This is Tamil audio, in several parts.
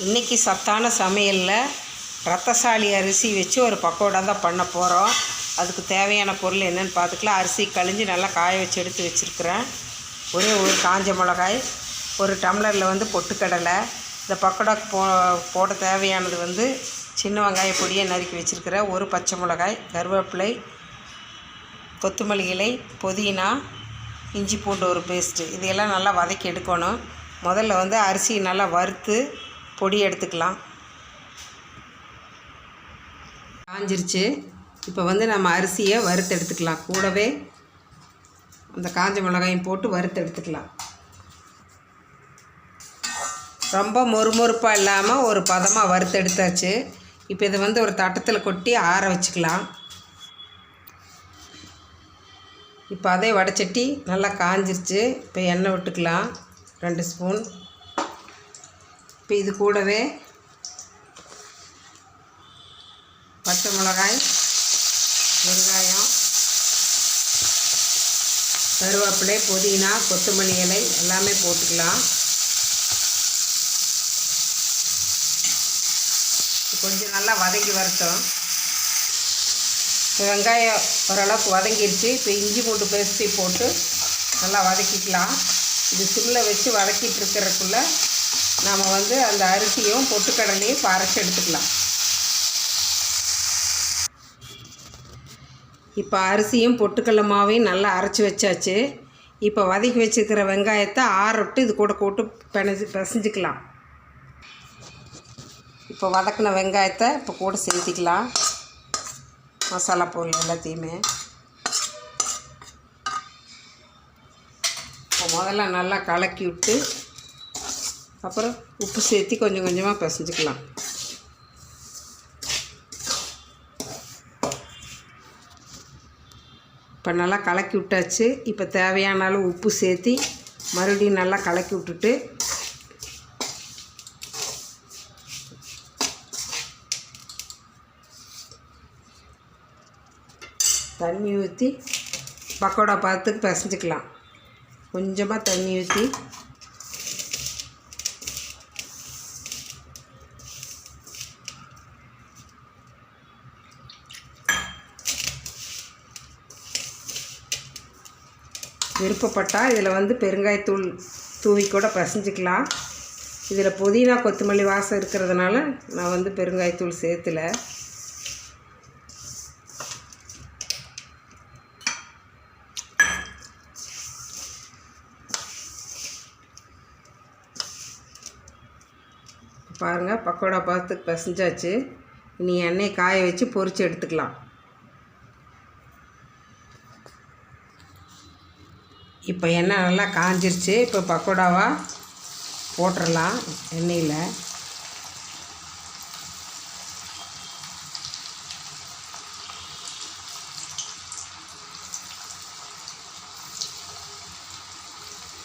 இன்றைக்கி சத்தான சமையலில் ரத்தசாலி அரிசி வச்சு ஒரு பக்கோடா தான் பண்ண போகிறோம் அதுக்கு தேவையான பொருள் என்னென்னு பார்த்துக்கலாம். அரிசி கழிஞ்சு நல்லா காய வச்சு எடுத்து வச்சுருக்குறேன். ஒரே ஒரு காஞ்ச மிளகாய் ஒரு டம்ளரில் வந்து பொட்டுக்கடலை. இந்த பக்கோடாக்கு போ போட தேவையானது வந்து சின்ன வெங்காய பொடியை நறுக்கி வச்சுருக்கிறேன். ஒரு பச்சை மிளகாய் கருவேப்பிலை கொத்தமல்லி இலை புதினா இஞ்சி பூண்டு ஒரு பேஸ்ட்டு இதையெல்லாம் நல்லா வதக்கி எடுக்கணும். முதல்ல வந்து அரிசி நல்லா வறுத்து பொடி எடுத்துக்கலாம். காஞ்சிருச்சு. இப்போ வந்து நம்ம அரிசியை வறுத்து எடுத்துக்கலாம். கூடவே அந்த காஞ்ச மிளகாயும் போட்டு வறுத்து எடுத்துக்கலாம். ரொம்ப மொறுமொறுப்பாக இல்லாமல் ஒரு பதமாக வறுத்து எடுத்தாச்சு. இப்போ இதை வந்து ஒரு தட்டத்தில் கொட்டி ஆற வச்சுக்கலாம். இப்போ அதே வடைச்சட்டி நல்லா காஞ்சிருச்சு. இப்போ எண்ணெய் விட்டுக்கலாம். ரெண்டு ஸ்பூன். இப்போ இது கூடவே பச்சை மிளகாய் வெங்காயம் கருவேப்பிலை புதினா கொத்தமல்லி இலை எல்லாமே போட்டுக்கலாம். கொஞ்சம் நல்லா வதங்கி வரட்டும். இப்போ வெங்காயம் ஓரளவுக்கு வதங்கிடுச்சு இப்போ இஞ்சி மூட்டு பேஸ்ட்டு போட்டு நல்லா வதக்கிக்கலாம். இது சிம்மில் வச்சு வதக்கிட்டு இருக்கிறதுக்குள்ள நாம் வந்து அந்த அரிசியும் பொட்டுக்கடலையும் இப்போ அரைச்சி எடுத்துக்கலாம். இப்போ அரிசியும் பொட்டுக்கடலை மாவையும் நல்லா அரைச்சி வச்சாச்சு. இப்போ வதக்கி வச்சுருக்கிற வெங்காயத்தை ஆறவிட்டு இது கூட போட்டு பிணைஞ்சு பிசைஞ்சிக்கலாம். இப்போ வதக்கின வெங்காயத்தை இப்போ கூட சேர்த்திக்கலாம். மசாலா பொருள் எல்லாத்தையுமே. இப்போ முதல்ல நல்லா கலக்கி விட்டு அப்புறம் உப்பு சேர்த்தி கொஞ்சம் கொஞ்சமாக பிசைஞ்சிக்கலாம். இப்போ நல்லா கலக்கி விட்டாச்சு. இப்போ தேவையான அளவு உப்பு சேர்த்தி மறுபடியும் நல்லா கலக்கி விட்டுட்டு தண்ணி ஊற்றி பக்கோடா பார்த்து பிசைஞ்சிக்கலாம். கொஞ்சமாக தண்ணி ஊற்றி விருப்பப்பட்டால் இதில் வந்து பெருங்காயத்தூள் தூவி கூட பிசைஞ்சிக்கலாம். இதில் புதினா கொத்தமல்லி வாசம் இருக்கிறதுனால நான் வந்து பெருங்காயத்தூள் சேர்த்துல. பாருங்கள் பக்கோடா பார்த்து பிசைஞ்சாச்சு. இனி எண்ணெய் காய வச்சு பொரித்து எடுத்துக்கலாம். இப்போ எண்ணெய் நல்லா காஞ்சிருச்சு. இப்போ பக்கோடாவாக போட்டுடலாம் எண்ணெயில்.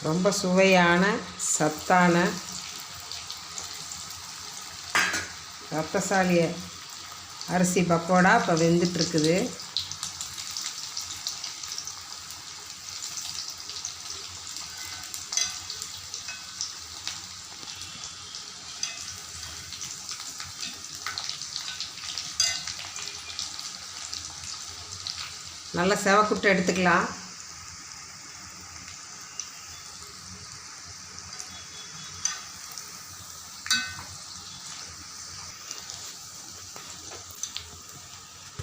ரொம்ப சுவையான சத்தான ரத்தசாலிய அரிசி பக்கோடா இப்போ வெந்துட்டுருக்குது. நல்லா செவக்குட்டை எடுத்துக்கலாம்.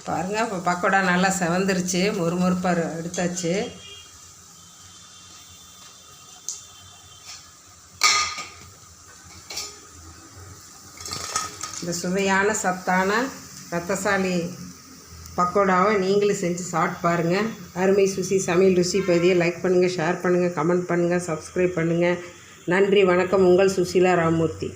பாருங்கள் இப்போ பக்கோடா நல்லா செவந்துருச்சு. மொறுமொறுப்பாக எடுத்தாச்சு. இந்த சுவையான சத்தான ரத்தசாலி பக்கோடாவை நீங்களும் செஞ்சு சாப்பிட்டு பாருங்கள் அருமை சுசி சமையல் ருசி பதியை லைக் பண்ணுங்கள் ஷேர் பண்ணுங்கள் கமெண்ட் பண்ணுங்கள் சப்ஸ்கிரைப் பண்ணுங்கள் நன்றி வணக்கம். உங்கள் சுசீலா ராமூர்த்தி.